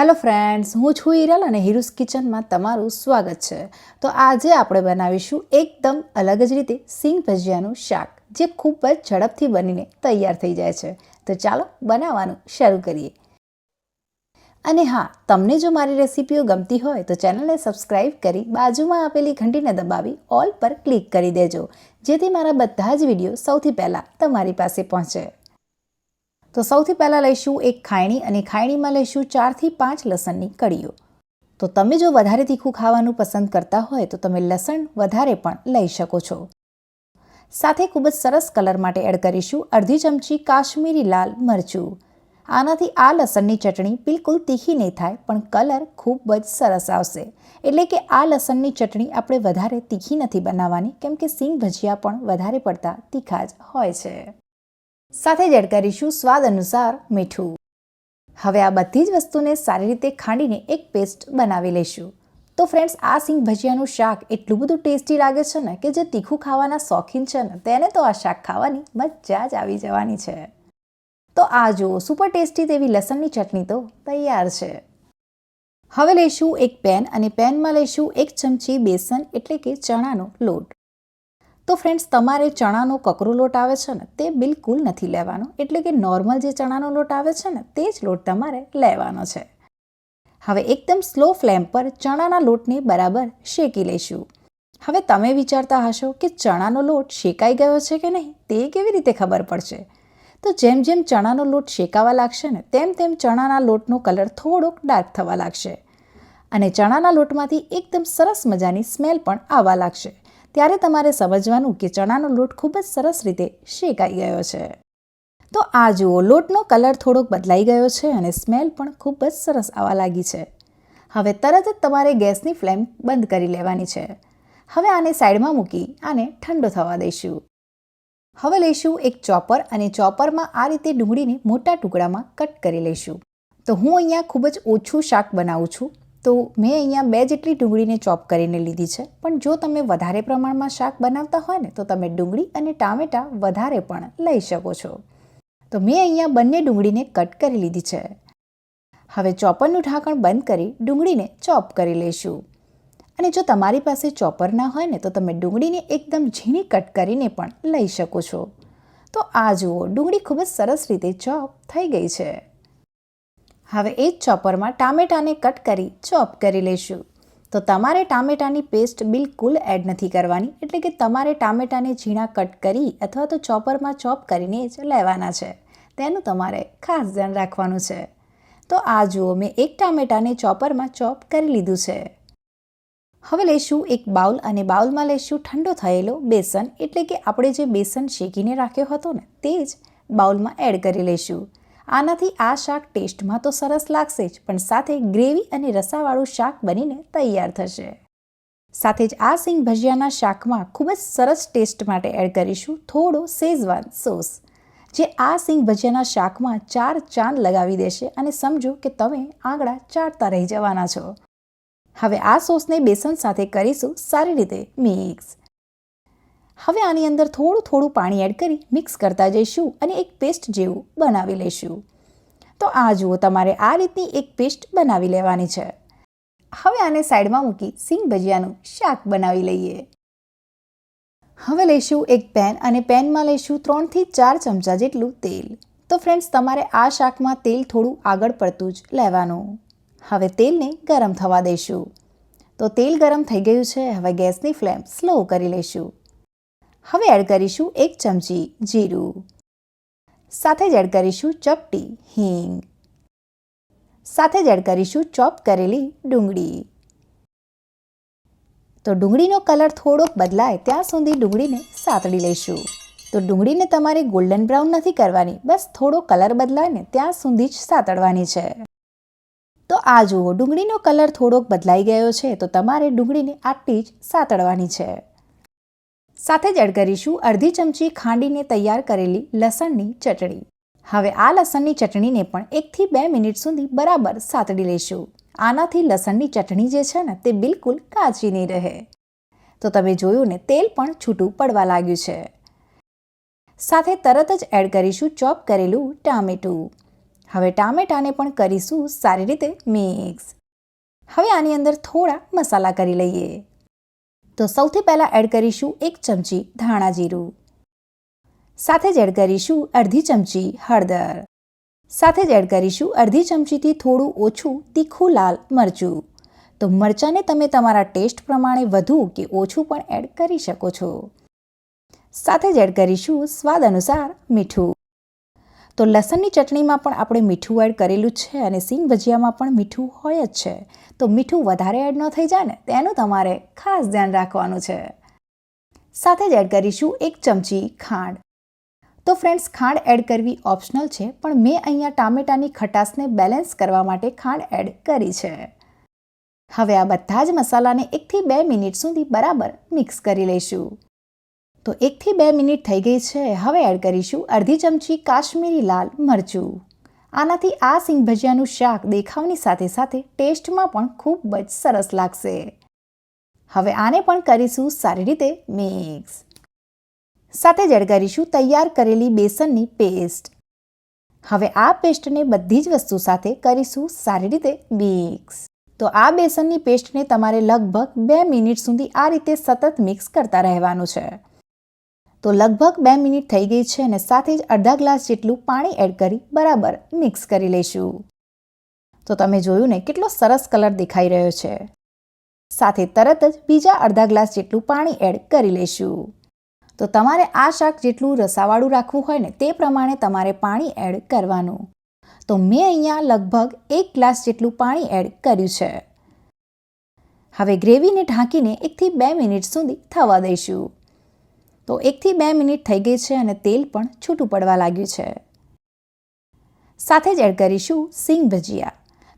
Hello friends હું છું હિરલ અને હિરુસ કિચનમાં તમારું સ્વાગત છે. તો આજે આપણે બનાવીશું એકદમ અલગ જ રીતે સિંગ ભજીયાનું શાક, જે ખૂબ જ ઝડપથી બનીને તૈયાર થઈ જાય છે. તો ચાલો બનાવવાનું શરૂ કરીએ. અને હા, તમને જો મારી રેસિપીઓ ગમતી હોય તો ચેનલને સબસ્ક્રાઇબ કરી બાજુમાં આપેલી ઘંટીને દબાવી ઓલ પર ક્લિક કરી દેજો, જેથી મારા બધા જ વીડિયો સૌથી પહેલાં તમારી પાસે પહોંચે. તો સૌથી પહેલાં લઈશું એક ખાયણી અને ખાયણીમાં લઈશું ચારથી પાંચ લસણની કળીઓ. તો તમે જો વધારે તીખું ખાવાનું પસંદ કરતા હોય તો તમે લસણ વધારે પણ લઈ શકો છો. સાથે ખૂબ જ સરસ કલર માટે એડ કરીશું અડધી ચમચી કાશ્મીરી લાલ મરચું. આનાથી આ લસણની ચટણી બિલકુલ તીખી નહીં થાય, પણ કલર ખૂબ જ સરસ આવશે. એટલે કે આ લસણની ચટણી આપણે વધારે તીખી નથી બનાવવાની, કેમ કે સિંગ ભજીયા પણ વધારે પડતા તીખા જ હોય છે. સાથે જ એડ કરીશું સ્વાદ અનુસાર મીઠું. હવે આ બધી જ વસ્તુને સારી રીતે ખાંડીને એક પેસ્ટ બનાવી લઈશું. તો ફ્રેન્ડ્સ આ સિંગ ભજીયાનું શાક એટલું બધું ટેસ્ટી લાગે છે ને કે જે તીખું ખાવાના શોખીન છે ને, તેને તો આ શાક ખાવાની મજા જ આવી જવાની છે. તો આ જુઓ સુપર ટેસ્ટી તેવી લસણની ચટણી તો તૈયાર છે. હવે લઈશું એક પેન અને પેનમાં લઈશું એક ચમચી બેસન એટલે કે ચણાનો લોટ. તો ફ્રેન્ડ્સ તમારે ચણાનો કકરો લોટ આવે છે ને, તે બિલકુલ નથી લેવાનો. એટલે કે નોર્મલ જે ચણાનો લોટ આવે છે ને, તે જ લોટ તમારે લેવાનો છે. હવે એકદમ સ્લો ફ્લેમ પર ચણાના લોટને બરાબર શેકી લઈશું. હવે તમે વિચારતા હશો કે ચણાનો લોટ શેકાઈ ગયો છે કે નહીં, તે કેવી રીતે ખબર પડશે? તો જેમ જેમ ચણાનો લોટ શેકાવા લાગશે ને, તેમ તેમ ચણાના લોટનો કલર થોડોક ડાર્ક થવા લાગશે. અને ચણાના લોટમાંથી એકદમ સરસ મજાની સ્મેલ પણ આવવા લાગશે. ત્યારે તમારે સમજવાનું કે ચણાનો લોટ ખૂબ જ સરસ રીતે શેકાઈ ગયો છે. તો આ જુઓ, લોટનો કલર થોડોક બદલાઈ ગયો છે અને સ્મેલ પણ ખૂબ જ સરસ આવવા લાગી છે. હવે તરત જ તમારે ગેસની ફ્લેમ બંધ કરી લેવાની છે. હવે આને સાઈડમાં મૂકી આને ઠંડો થવા દઈશું. હવે લઈશું એક ચોપર અને ચોપરમાં આ રીતે ડુંગળીને મોટા ટુકડામાં કટ કરી લઈશું. તો હું અહીંયા ખૂબ જ ઓછું શાક બનાવું છું. તો મેં અહીંયા બે જેટલી ડુંગળીને ચોપ કરીને લીધી છે. પણ જો તમે વધારે પ્રમાણમાં શાક બનાવતા હોય ને, તો તમે ડુંગળી અને ટામેટાં વધારે પણ લઈ શકો છો. તો મેં અહીંયા બંને ડુંગળીને કટ કરી લીધી છે. હવે ચોપરનું ઢાંકણ બંધ કરી ડુંગળીને ચોપ કરી લઈશું. અને જો તમારી પાસે ચોપર ના હોય ને, તો તમે ડુંગળીને એકદમ ઝીણી કટ કરીને પણ લઈ શકો છો. તો આ જુઓ, ડુંગળી ખૂબ જ સરસ રીતે ચોપ થઈ ગઈ છે. હવે એ જ ચોપરમાં ટામેટાને કટ કરી ચોપ કરી લઈશું તો તમારે ટામેટાની પેસ્ટ બિલકુલ એડ નથી કરવાની, એટલે કે તમારે ટામેટાને ઝીણા કટ કરી અથવા તો ચોપરમાં ચોપ કરીને જ લેવાના છે. તેનું તમારે ખાસ ધ્યાન રાખવાનું છે. તો આ જુઓ, મેં એક ટામેટાને ચોપરમાં ચોપ કરી લીધું છે. હવે લઈશું એક બાઉલ અને બાઉલમાં લઈશું ઠંડો થયેલો બેસન, એટલે કે આપણે જે બેસન શેકીને રાખ્યો હતો ને, તે જ બાઉલમાં એડ કરી લઈશું આનાથી આ શાક ટેસ્ટમાં તો સરસ લાગશે જ, પણ સાથે ગ્રેવી અને રસાવાળું શાક બનીને તૈયાર થશે. સાથે જ આ સિંગ ભજીયાના શાકમાં ખૂબ જ સરસ ટેસ્ટ માટે એડ કરીશું થોડો શેઝવાન સોસ, જે આ સિંગ ભજીયાના શાકમાં ચાર ચાંદ લગાવી દેશે અને સમજો કે તમે આંગળા ચાટતા રહી જવાના છો. હવે આ સોસને બેસન સાથે કરીશું સારી રીતે મિક્સ. હવે આની અંદર થોડું થોડું પાણી એડ કરી મિક્સ કરતા જઈશું અને એક પેસ્ટ જેવું બનાવી લઈશું. તો આ જુઓ, તમારે આ રીતની એક પેસ્ટ બનાવી લેવાની છે. હવે આને સાઈડમાં મૂકી સિંગ ભજીયાનું શાક બનાવી લઈએ. હવે લઈશું એક પેન અને પેનમાં લઈશું ત્રણથી ચાર ચમચા જેટલું તેલ. તો ફ્રેન્ડ્સ, તમારે આ શાકમાં તેલ થોડું આગળ પડતું જ લેવાનું. હવે તેલને ગરમ થવા દઈશું. તો તેલ ગરમ થઈ ગયું છે. હવે ગેસની ફ્લેમ સ્લો કરી લઈશું. હવે એડ કરીશું એક ચમચી જીરું. સાથે જ એડ કરીશું ચપટી હિંગ. સાથે જ એડ કરીશું ચોપ કરેલી ડુંગળી. તો ડુંગળીનો કલર થોડોક બદલાય ત્યાં સુધી ડુંગળીને સાતડી લઈશું. તો ડુંગળીને તમારે ગોલ્ડન બ્રાઉન નથી કરવાની, બસ થોડો કલર બદલાય ને ત્યાં સુધી જ સાતડવાની છે. તો આ જુઓ, ડુંગળીનો કલર થોડોક બદલાઈ ગયો છે, તો તમારે ડુંગળીને આટલી જ સાતડવાની છે. સાથે જ એડ કરીશું અડધી ચમચી ખાંડીને તૈયાર કરેલી લસણની ચટણી. હવે આ લસણની ચટણીને પણ એકથી બે મિનિટ સુધી બરાબર સાતડી લઈશું આનાથી લસણની ચટણી જે છે ને તે બિલકુલ કાચી નહીં રહે. તો તમે જોયું ને તેલ પણ છૂટું પડવા લાગ્યું છે. સાથે તરત જ એડ કરીશું ચોપ કરેલું ટામેટું. હવે ટામેટાને પણ કરીશું સારી રીતે મિક્સ. હવે આની અંદર થોડા મસાલા કરી લઈએ. તો સૌથી પહેલાં એડ કરીશું એક ચમચી ધાણા જીરું. સાથે જ એડ કરીશું અડધી ચમચી હળદર. સાથે જ એડ કરીશું અડધી ચમચીથી થોડું ઓછું તીખું લાલ મરચું. તો મરચાંને તમે તમારા ટેસ્ટ પ્રમાણે વધુ કે ઓછું પણ એડ કરી શકો છો. સાથે જ એડ કરીશું સ્વાદ અનુસાર મીઠું. તો લસણની ચટણીમાં પણ આપણે મીઠું એડ કરેલું છે અને સિંગ ભજીયામાં પણ મીઠું હોય જ છે. તો મીઠું વધારે એડ ન થઈ જાય ને, તેનું તમારે ખાસ ધ્યાન રાખવાનું છે. સાથે જ એડ કરીશું એક ચમચી ખાંડ. તો ફ્રેન્ડ્સ, ખાંડ એડ કરવી ઓપ્શનલ છે, પણ મેં અહીંયા ટામેટાની ખટાશને બેલેન્સ કરવા માટે ખાંડ એડ કરી છે. હવે આ બધા જ મસાલાને એકથી બે મિનિટ સુધી બરાબર મિક્સ કરી લઈશું. તો એકથી બે મિનિટ થઈ ગઈ છે. હવે એડ કરીશું અડધી ચમચી કાશ્મીરી લાલ મરચું. આનાથી આ સિંગ ભજીયાનું શાક દેખાવની સાથે સાથે ટેસ્ટમાં પણ ખૂબ જ સરસ લાગશે. હવે આને પણ કરીશું સારી રીતે મિક્સ. સાથે જ એડ કરીશું તૈયાર કરેલી બેસનની પેસ્ટ. હવે આ પેસ્ટને બધી જ વસ્તુ સાથે કરીશું સારી રીતે મિક્સ. તો આ બેસનની પેસ્ટને તમારે લગભગ બે મિનિટ સુધી આ રીતે સતત મિક્સ કરતા રહેવાનું છે. તો લગભગ બે મિનિટ થઈ ગઈ છે અને સાથે જ અડધા ગ્લાસ જેટલું પાણી એડ કરી બરાબર મિક્સ કરી લઈશું. તો તમે જોયું ને કેટલો સરસ કલર દેખાઈ રહ્યો છે. સાથે તરત જ બીજા અડધા ગ્લાસ જેટલું પાણી એડ કરી લઈશું. તો તમારે આ શાક જેટલું રસાવાળું રાખવું હોય ને તે પ્રમાણે તમારે પાણી એડ કરવાનું. તો મેં અહીંયા લગભગ એક ગ્લાસ જેટલું પાણી એડ કર્યું છે. હવે ગ્રેવીને ઢાંકીને એકથી બે મિનિટ સુધી થવા દઈશું. તો એકથી બે મિનિટ થઈ ગઈ છે અને તેલ પણ છૂટું પડવા લાગ્યું છે. સાથે જ એડ કરીશું સિંગ ભજીયા.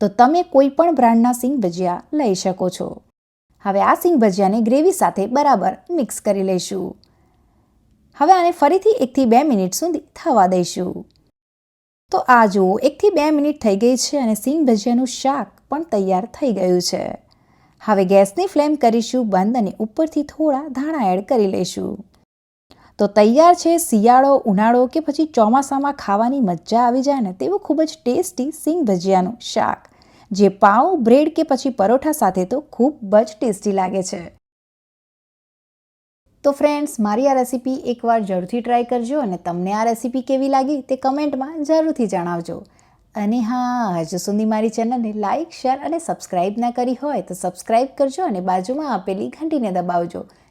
તો તમે કોઈ પણ બ્રાન્ડના સિંગ ભજીયા લઈ શકો છો. હવે આ સિંગ ભજીયાને ગ્રેવી સાથે બરાબર મિક્સ કરી લઈશું. હવે આને ફરીથી એકથી બે મિનિટ સુધી થવા દઈશું. તો આ જુઓ, એકથી બે મિનિટ થઈ ગઈ છે અને સિંગ ભજીયાનું શાક પણ તૈયાર થઈ ગયું છે. હવે ગેસની ફ્લેમ કરીશું બંધ અને ઉપરથી થોડા ધાણા એડ કરી લઈશું. તો તૈયાર છે શિયાળો, ઉનાળો કે પછી ચોમાસામાં ખાવાની મજા આવી જાય ને તેવું ખૂબ જ ટેસ્ટી સિંગ ભજીયાનું શાક, જે પાઉં, બ્રેડ કે પછી પરોઠા સાથે તો ખૂબ જ ટેસ્ટી લાગે છે. તો ફ્રેન્ડ્સ, મારી આ રેસીપી એકવાર જરૂરથી ટ્રાય કરજો અને તમને આ રેસીપી કેવી લાગી તે કમેન્ટમાં જરૂરથી જણાવજો. અને હા, હજુ સુધી મારી ચેનલને લાઇક શેર અને સબસ્ક્રાઇબ ના કરી હોય તો સબસ્ક્રાઇબ કરજો અને બાજુમાં આપેલી ઘંટીને દબાવજો.